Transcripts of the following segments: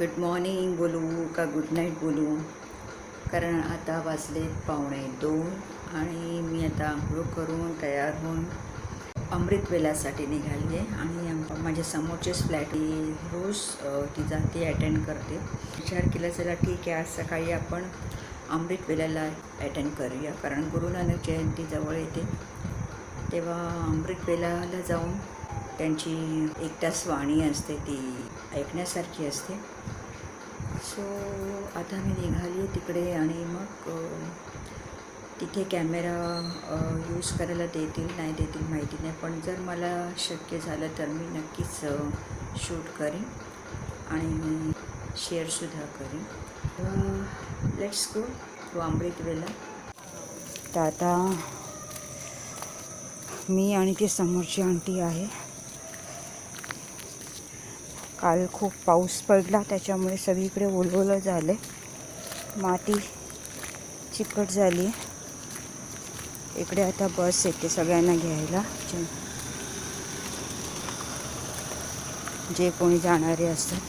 Good morning बोलू का good night बोलू? कारण आता वाजलेत पावणे दोन आणि मी आता आंघोळ करून तयार होऊन अमृतवेलासाठी निघाली आहे आणि माझ्या समोरचेच फ्लॅट ही रोज ती जाते अटेंड करते. विचार केला चला ठीक आहे आज सकाळी आपण अमृतवेलाला अटेंड करूया. कारण गुरु नानक जयंती जवळ येते. तेव्हा अमृतवेलाला जाऊन त्यांची एक तास वाणी असते ती. ऐकण्यासारखी असते. सो आता मी निघाली आहे तिकडे आणि मग तिथे कॅमेरा यूज करायला देतील नाही देतील माहिती नाही. पण जर मला शक्य झालं तर मी नक्कीच शूट करेन आणि शेअरसुद्धा करेन. लेट्स गो टू वेला तर आता मी आणि ती समोरची आंटी आहे. काल खूप पाऊस पडला त्याच्यामुळे सगळीकडे ओलवलं झालं माती चिकट झाली. इकडे आता बस येते सगळ्यांना घ्यायला. जे- जे कोणी जाणारे असतात.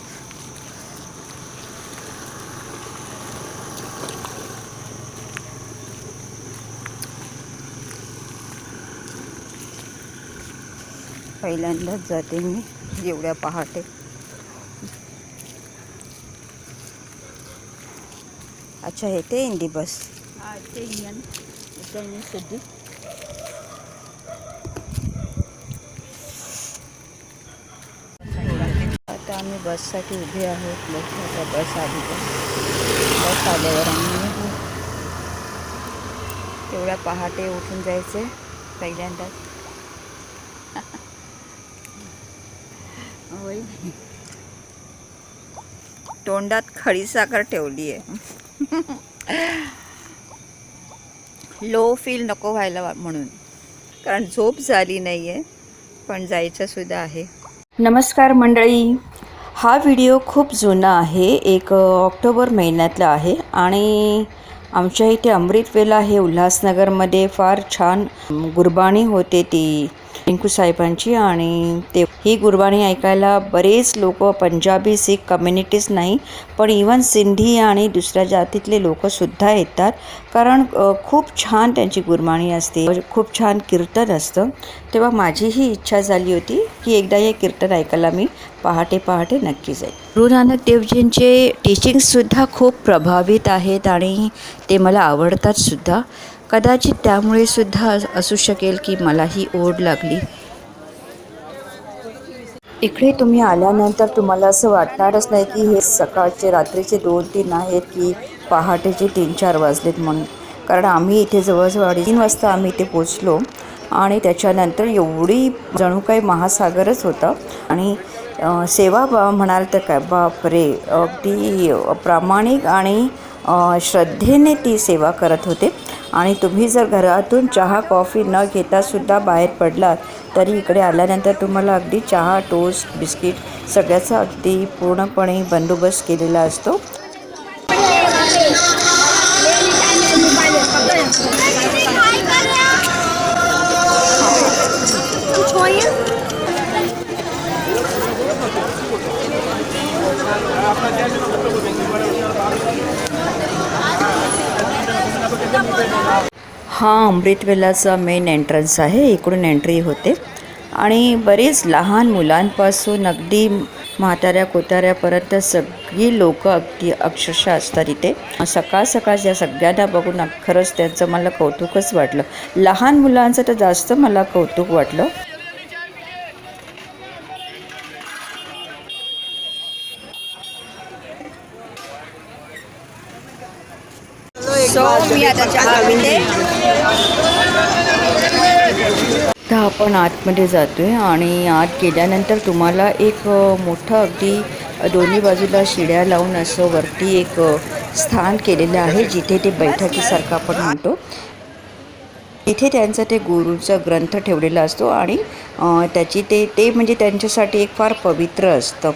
पहिल्यांदाच जाते मी एवढ्या पहाटे. अच्छा हे इंदी बस ते yan. Ito yung आता आम्ही बससाठी उभे आहोत. लोक बस आली तर. बस आल्यावर आम्ही तेवढ्या पहाटे उठून जायचे पहिल्यांदाच होय. तोंडात खडी साखर ठेवली आहे लो फील नको व्हायला म्हणून. कारण झोप झाली नाही आहे पण जायचंसुद्धा आहे. नमस्कार मंडळी. हा व्हिडिओ खूप जुना आहे. एक ऑक्टोबर महिन्यातला आहे आणि आमच्या इथे अमृतवेला हे उल्हासनगरमध्ये फार छान गुरबाणी होते ती. रिंकू साहेबांची आणि ते ही गुरबाणी ऐकायला बरेच लोक पंजाबी सिख कम्युनिटीज नाही पण इवन सिंधी आणि दुसऱ्या जातीतले लोकसुद्धा येतात. कारण खूप छान त्यांची गुरबाणी असते. खूप छान कीर्तन असतं. तेव्हा माझीही इच्छा झाली होती की एकदा हे कीर्तन ऐकायला मी पहाटे पहाटे नक्की जाईल गुरु नानक देवजींचे टीचिंगसुद्धा खूप प्रभावित आहेत आणि ते मला आवडतात सुद्धा. कदाचित त्यामुळे सुद्धा असू शकेल की मला ही ओढ लागली. इकडे तुम्ही आल्यानंतर तुम्हाला असं वाटणारच नाही की हे सकाळचे रात्रीचे दोन तीन आहेत की पहाटेचे तीन चार वाजलेत म्हणून. कारण आम्ही इथे जवळजवळ तीन वाजता आम्ही इथे पोचलो आणि त्याच्यानंतर एवढी जणू काही महासागरच होता. आणि सेवा बा म्हणाल तर काय? बापरे! अगदी प्रामाणिक आणि श्रद्धेने ती सेवा करत होते. आणि तुम्ही जर घरातून चहा कॉफी न घेता सुद्धा बाहेर पडलात तरी इकडे आल्यानंतर तुम्हाला अगदी चहा टोस्ट बिस्किट सगळ्याचा अगदी पूर्णपणे बंदोबस्त केलेला असतो. हा अमृतवेलाचा मेन एंट्रन्स आहे. इकडून एंट्री होते. आणि बरेच लहान मुलांपासून अगदी म्हाताऱ्या कोताऱ्यापर्यंत सगळी लोक अगदी अक्षरशः असतात इथे. सकाळ सकाळ या सगळ्यांना बघून खरंच त्यांचं मला कौतुकच वाटलं. लहान मुलांचं तर जास्त मला कौतुक वाटलं. सो मी आता चहा पिते. आपण आतमध्ये जातो आहे आणि आत गेल्यानंतर तुम्हाला एक मोठं अगदी दोन्ही बाजूला शिड्या लावून असं वरती एक स्थान केलेलं आहे जिथे ते बैठकीसारखं आपण म्हणतो. तिथे त्यांचं ते गुरुचा ग्रंथ ठेवलेला असतो आणि त्याची ते ते म्हणजे त्यांच्यासाठी एक फार पवित्र असतं.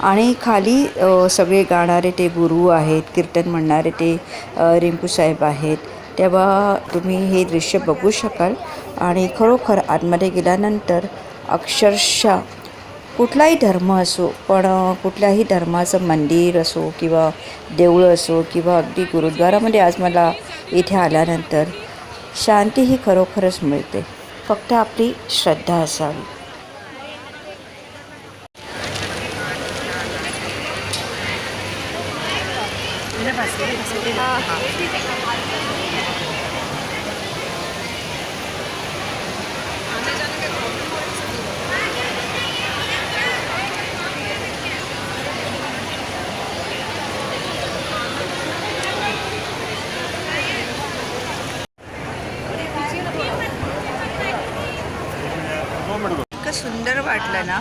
आणि खाली सगळे गाणारे ते गुरु आहेत कीर्तन म्हणणारे ते अ, रिंकू साहेब आहेत. तेव्हा तुम्ही हे दृश्य बघू शकाल. आणि खरोखर आतमध्ये गेल्यानंतर अक्षरशः कुठलाही धर्म असो पण कुठल्याही धर्माचं मंदिर असो किंवा देऊळ असो किंवा अगदी गुरुद्वारामध्ये आज मला इथे आल्यानंतर शांती ही खरोखरच मिळते. फक्त आपली श्रद्धा असावी. सुंदर वाटलं ना.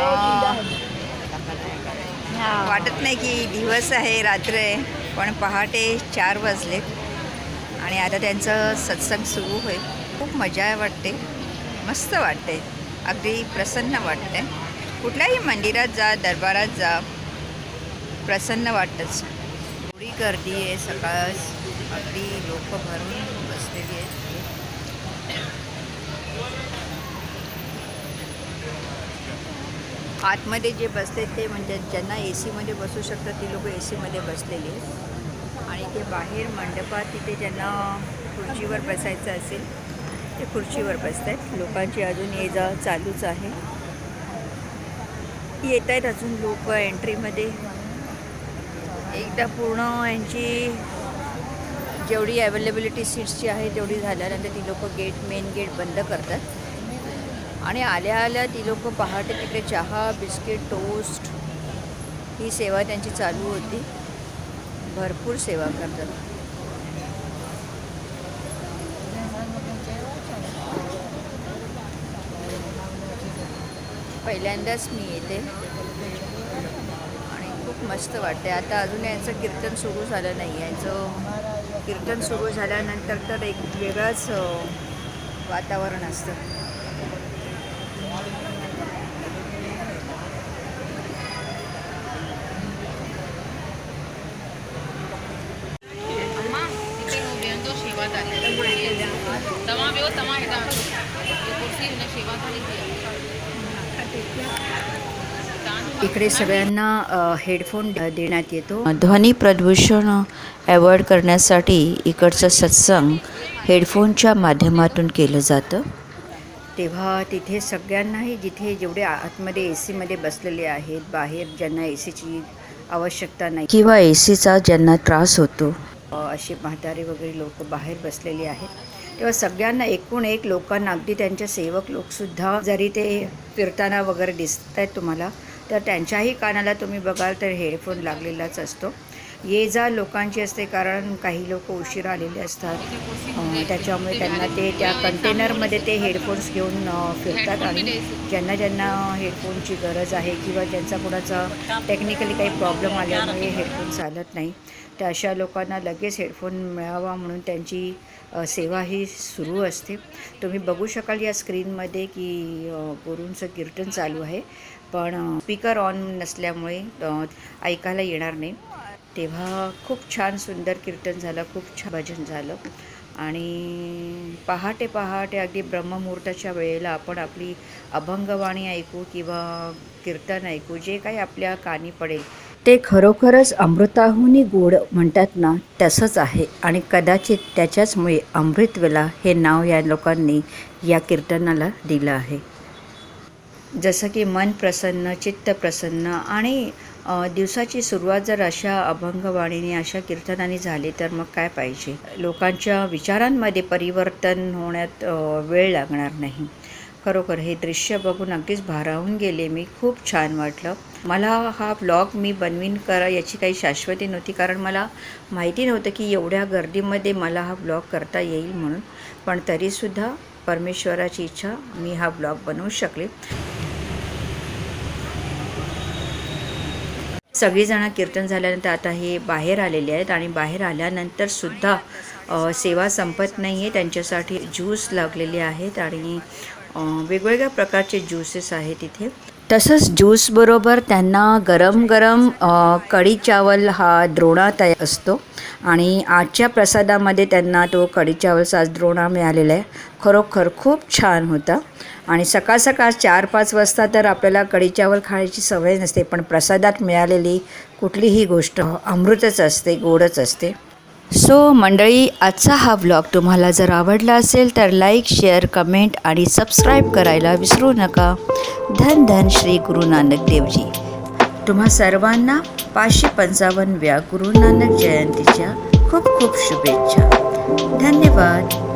आ, वाटत नाही की दिवस आहे रात्र आहे पण पहाटे चार वाजले आणि आता त्यांचं सत्संग सुरू होईल. खूप मजा वाटते मस्त वाटते अगदी प्रसन्न वाटते. कुठल्याही मंदिरात जा दरबारात जा प्रसन्न वाटतंच. एवढी गर्दी आहे सकाळ अगदी लोक भरून बसलेली आहेत आतमध्ये जे बसले ते म्हणजे ज्यांना ए सीमध्ये बसू शकतात ती लोक ए सीमध्ये बसलेली आहेत. आणि ते बाहेर मंडपात तिथे ज्यांना खुर्चीवर बसायचं असेल ते खुर्चीवर बसत आहेत लोकांची अजून ये जा चालूच आहे. येत आहेत अजून लोक एंट्रीमध्ये. एकदा पूर्ण यांची जेवढी अवेलेबिलिटी सीट्सची आहे तेवढी झाल्यानंतर ती लोक गेट मेन गेट बंद करतात. आणि आल्या आल्या ती लोकं पहाटे तिकडे चहा बिस्किट टोस्ट ही सेवा त्यांची चालू होती. भरपूर सेवा करतात. पहिल्यांदाच मी येते. आणि खूप मस्त वाटते आता अजून यांचं कीर्तन सुरू झालं नाही. यांचं कीर्तन सुरू झाल्यानंतर तर एक वेगळंच वातावरण असतं. इकडे सगळ्यांना हेडफोन देण्यात येतो. ध्वनी प्रदूषण अवॉइड करण्यासाठी इकडचं सत्संग हेडफोनच्या माध्यमातून केलं जातं. तेव्हा तिथे सगळ्यांनाही जिथे जेवढे आतमध्ये ए सीमध्ये बसलेले आहेत बाहेर ज्यांना ए सीची आवश्यकता नाही. किंवा ए सीचा ज्यांना त्रास होतो. असे म्हातारे वगैरे लोक बाहेर बसलेले आहेत. तेव्हा सगळ्यांना एकूण एक लोकांना अगदी त्यांच्या सेवक लोकसुद्धा जरी ते फिरताना वगैरे दिसत आहेत तुम्हाला तर त्यांच्याही कानाला तुम्ही बघाल तर हेडफोन लागलेलाच असतो. ये जा लोकांची असते कारण काही लोक उशीर आलेले असतात. त्याच्यामुळे त्यांना ते त्या कंटेनरमध्ये ते हेडफोन्स घेऊन फिरतात आणि ज्यांना ज्यांना हेडफोनची गरज आहे किंवा ज्यांचा कोणाचा टेक्निकली काही प्रॉब्लेम आल्यामुळे हेडफोन चालत नाही तर अशा लोकांना लगेच हेडफोन मिळावा म्हणून त्यांची सेवा ही सुरू असते. तुम्ही बघू शकाल या स्क्रीनमध्ये की गुरूंचं कीर्तन चालू आहे. पण स्पीकर ऑन नसल्यामुळे ऐकायला येणार नाही. तेव्हा खूप छान सुंदर कीर्तन झालं खूप छान भजन झालं. आणि पहाटे पहाटे अगदी ब्रह्ममुहूर्ताच्या वेळेला आपण आपली अभंगवाणी ऐकू किंवा कीर्तन ऐकू जे काही आपल्या कानी पडेल ते खरोखरच अमृताहुनी गोड म्हणतात ना तसंच आहे. आणि कदाचित त्याच्याचमुळे अमृतवेला हे नाव या लोकांनी या कीर्तनाला दिलं आहे. जसं की मन प्रसन्न चित्त प्रसन्न आणि दिवसाची सुरुवात जर अशा अभंगवाणीने अशा कीर्तनाने झाली तर मग काय पाहिजे? लोकांच्या विचारांमध्ये परिवर्तन होण्यात वेळ लागणार नाही. खरोखर हे दृश्य बघून अगदीच भारावून गेले. मी खूप छान वाटलं. मला हा ब्लॉग मी बनवीन करा याची काही शाश्वती नव्हती कारण मला माहिती नव्हतं की एवढ्या गर्दीमध्ये मला हा ब्लॉग करता येईल म्हणून. पण तरीसुद्धा परमेश्वराची इच्छा मी हा ब्लॉग बनवू शकले. सगळीजणं कीर्तन झाल्यानंतर आता हे बाहेर आलेले आहेत आणि बाहेर आल्यानंतर सुद्धा सेवा संपत नाही आहे त्यांच्यासाठी ज्यूस लागलेले आहेत आणि वेगवेगळ्या प्रकारचे ज्यूसेस आहेत इथे. तसंच ज्यूसबरोबर त्यांना गरम गरम कढी चावल हा द्रोणा तयार असतो. आणि आजच्या प्रसादामध्ये त्यांना तो कढी चावलचा आज द्रोणा मिळालेला आहे. खरोखर खूप छान होता. आणि सकाळ सकाळ चार पाच वाजता तर आपल्याला कढी चावल खाण्याची सवय नसते पण प्रसादात मिळालेली कुठलीही गोष्ट अमृतच असते गोडच असते. सो मंडळी आजचा हा ब्लॉग तुम्हाला जर आवडला असेल तर लाईक शेअर कमेंट आणि सबस्क्राईब करायला विसरू नका. धन धन श्री गुरु नानक देवजी. तुम्हा सर्वांना पाचशे पंचावन्नव्या गुरु नानक जयंतीच्या खूप खूप शुभेच्छा. धन्यवाद.